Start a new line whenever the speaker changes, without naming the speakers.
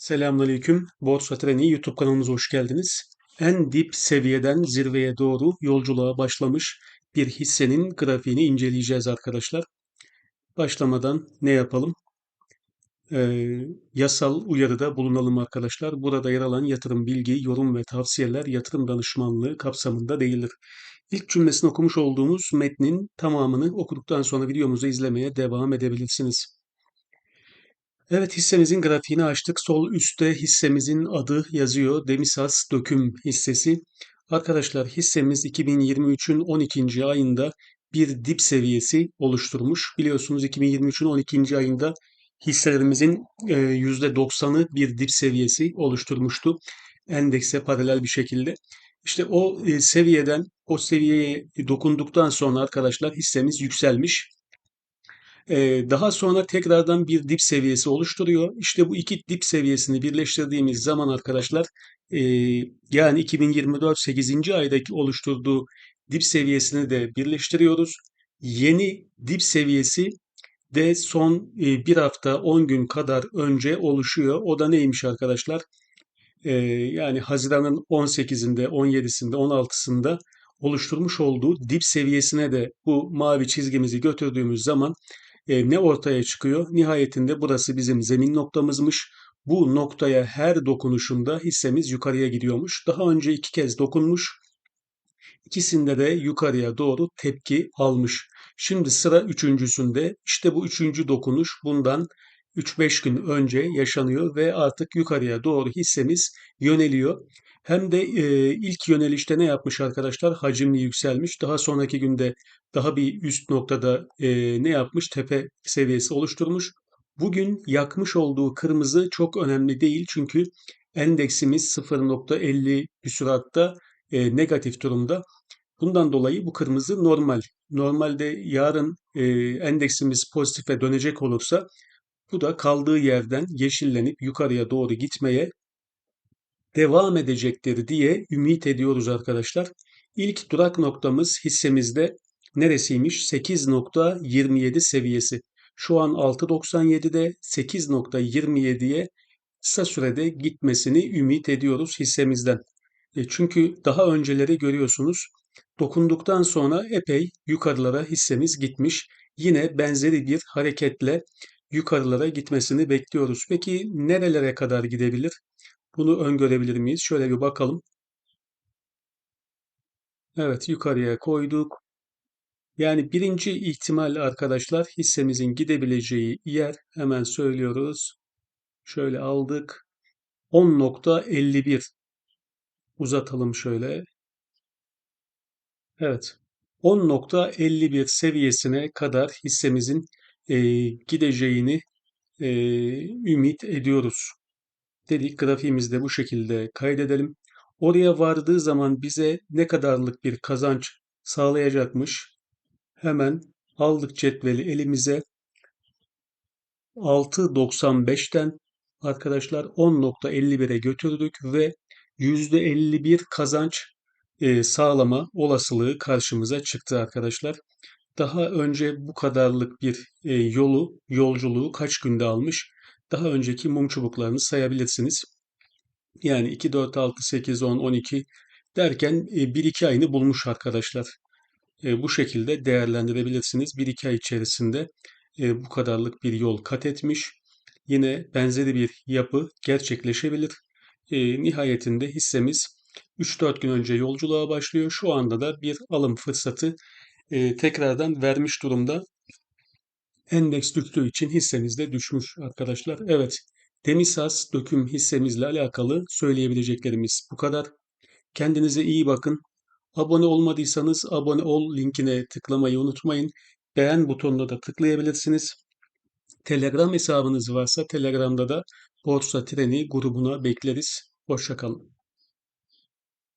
Selamünaleyküm. Borsa Treni YouTube kanalımıza hoş geldiniz. En dip seviyeden zirveye doğru yolculuğa başlamış bir hissenin grafiğini inceleyeceğiz arkadaşlar. Başlamadan ne yapalım? Ee, yasal uyarıda bulunalım arkadaşlar. Burada yer alan yatırım bilgi, yorum ve tavsiyeler yatırım danışmanlığı kapsamında değildir. İlk cümlesini okumuş olduğumuz metnin tamamını okuduktan sonra videomuzu izlemeye devam edebilirsiniz. Evet hissemizin grafiğini açtık. Sol üstte hissemizin adı yazıyor. Demisas Döküm hissesi. Arkadaşlar hissemiz 2023'ün 12. ayında bir dip seviyesi oluşturmuş. Biliyorsunuz 2023'ün 12. ayında hisselerimizin %90'ı bir dip seviyesi oluşturmuştu. Endekse paralel bir şekilde. İşte o e, seviyeden, o seviyeye dokunduktan sonra arkadaşlar hissemiz yükselmiş. Ee, daha sonra tekrardan bir dip seviyesi oluşturuyor. İşte bu iki dip seviyesini birleştirdiğimiz zaman arkadaşlar e, yani 2024 8. aydaki oluşturduğu dip seviyesini de birleştiriyoruz. Yeni dip seviyesi de son e, bir hafta 10 gün kadar önce oluşuyor. O da neymiş arkadaşlar? E, yani Haziran'ın 18'inde, 17'sinde, 16'sında oluşturmuş olduğu dip seviyesine de bu mavi çizgimizi götürdüğümüz zaman e, ne ortaya çıkıyor? Nihayetinde burası bizim zemin noktamızmış. Bu noktaya her dokunuşunda hissemiz yukarıya gidiyormuş. Daha önce iki kez dokunmuş. İkisinde de yukarıya doğru tepki almış. Şimdi sıra üçüncüsünde. İşte bu üçüncü dokunuş bundan 3-5 gün önce yaşanıyor ve artık yukarıya doğru hissemiz yöneliyor. Hem de e, ilk yönelişte ne yapmış arkadaşlar? Hacimli yükselmiş. Daha sonraki günde daha bir üst noktada e, ne yapmış? Tepe seviyesi oluşturmuş. Bugün yakmış olduğu kırmızı çok önemli değil çünkü endeksimiz 0.50 süratta e, negatif durumda. Bundan dolayı bu kırmızı normal. Normalde yarın e, endeksimiz pozitife dönecek olursa bu da kaldığı yerden yeşillenip yukarıya doğru gitmeye devam edecektir diye ümit ediyoruz arkadaşlar. İlk durak noktamız hissemizde neresiymiş? 8.27 seviyesi. Şu an 6.97'de 8.27'ye kısa sürede gitmesini ümit ediyoruz hissemizden. E çünkü daha önceleri görüyorsunuz dokunduktan sonra epey yukarılara hissemiz gitmiş. Yine benzeri bir hareketle yukarılara gitmesini bekliyoruz. Peki nerelere kadar gidebilir? Bunu öngörebilir miyiz? Şöyle bir bakalım. Evet yukarıya koyduk. Yani birinci ihtimal arkadaşlar hissemizin gidebileceği yer hemen söylüyoruz. Şöyle aldık. 10.51 uzatalım şöyle. Evet. 10.51 seviyesine kadar hissemizin e, gideceğini e, ümit ediyoruz. Dedik grafiğimizde bu şekilde kaydedelim. Oraya vardığı zaman bize ne kadarlık bir kazanç sağlayacakmış? Hemen aldık cetveli elimize. 6.95'ten arkadaşlar 10.51'e götürdük ve %51 kazanç e, sağlama olasılığı karşımıza çıktı arkadaşlar. Daha önce bu kadarlık bir e, yolu, yolculuğu kaç günde almış? Daha önceki mum çubuklarını sayabilirsiniz. Yani 2, 4, 6, 8, 10, 12 derken 1-2 ayını bulmuş arkadaşlar. Bu şekilde değerlendirebilirsiniz. 1-2 ay içerisinde bu kadarlık bir yol kat etmiş. Yine benzeri bir yapı gerçekleşebilir. Nihayetinde hissemiz 3-4 gün önce yolculuğa başlıyor. Şu anda da bir alım fırsatı tekrardan vermiş durumda. Endeks düştüğü için hissemiz de düşmüş arkadaşlar. Evet, Demisas döküm hissemizle alakalı söyleyebileceklerimiz bu kadar. Kendinize iyi bakın. Abone olmadıysanız abone ol linkine tıklamayı unutmayın. Beğen butonuna da tıklayabilirsiniz. Telegram hesabınız varsa Telegram'da da Borsa Treni grubuna bekleriz. Hoşçakalın.